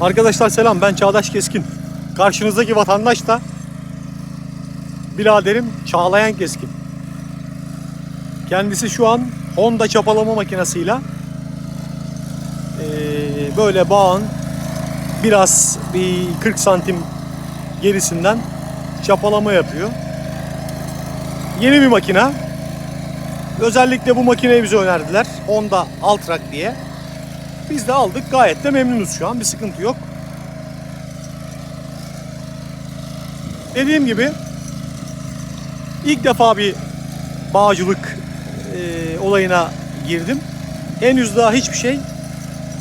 Arkadaşlar selam ben Çağdaş Keskin. Karşınızdaki vatandaş da biraderim Çağlayan Keskin. Kendisi şu an Honda çapalama makinesiyle böyle bağın biraz bir 40 santim gerisinden çapalama yapıyor. Yeni bir makine. Özellikle bu makineyi bize önerdiler. Honda Altrak diye. Biz de aldık. Gayet de memnunuz şu an. Bir sıkıntı yok. Dediğim gibi ilk defa bir bağcılık e, olayına girdim. Henüz daha hiçbir şey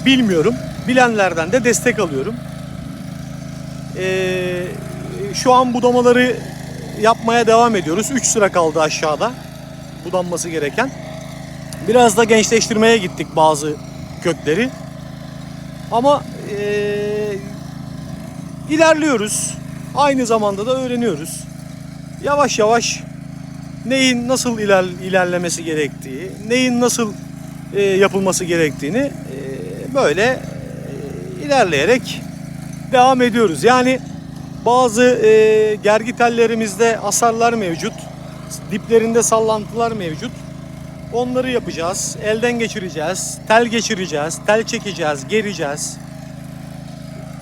bilmiyorum. Bilenlerden de destek alıyorum. E, şu an budamaları yapmaya devam ediyoruz. 3 sıra kaldı aşağıda budanması gereken. Biraz da gençleştirmeye gittik bazı kökleri. Ama eee, ilerliyoruz. Aynı zamanda da öğreniyoruz. Yavaş yavaş neyin nasıl iler, ilerlemesi gerektiği, neyin nasıl eee, yapılması gerektiğini eee, böyle eee, ilerleyerek devam ediyoruz. Yani bazı eee gergi tellerimizde hasarlar mevcut. Diplerinde sallantılar mevcut. Onları yapacağız. Elden geçireceğiz. Tel geçireceğiz. Tel çekeceğiz. Gereceğiz.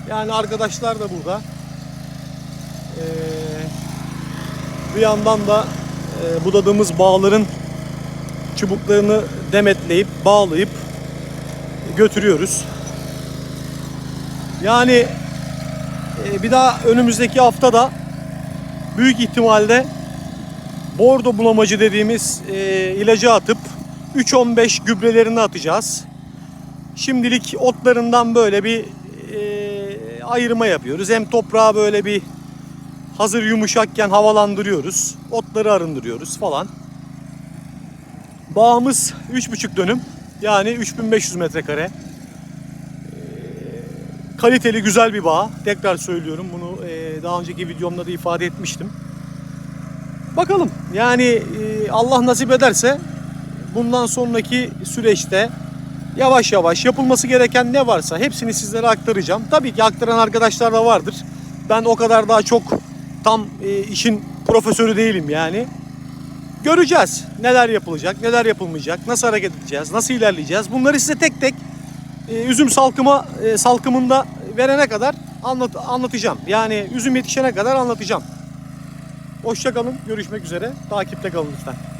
Yani arkadaşlar da burada. Ee, bir yandan da e, budadığımız bağların çubuklarını demetleyip bağlayıp götürüyoruz. Yani e, bir daha önümüzdeki haftada büyük ihtimalle bordo bulamacı dediğimiz e, ilacı atıp 3-15 gübrelerini atacağız. Şimdilik otlarından böyle bir e, ayırma yapıyoruz. Hem toprağı böyle bir hazır yumuşakken havalandırıyoruz. Otları arındırıyoruz falan. Bağımız 3,5 dönüm. Yani 3500 metrekare. E, kaliteli güzel bir bağ. Tekrar söylüyorum bunu e, daha önceki videomda da ifade etmiştim. Bakalım yani e, Allah nasip ederse bundan sonraki süreçte yavaş yavaş yapılması gereken ne varsa hepsini sizlere aktaracağım. Tabii ki aktaran arkadaşlar da vardır. Ben o kadar daha çok tam e, işin profesörü değilim yani. Göreceğiz neler yapılacak, neler yapılmayacak, nasıl hareket edeceğiz, nasıl ilerleyeceğiz. Bunları size tek tek e, üzüm salkıma salkımında verene kadar anlat, anlatacağım. Yani üzüm yetişene kadar anlatacağım. Hoşça kalın. Görüşmek üzere. Takipte kalın lütfen.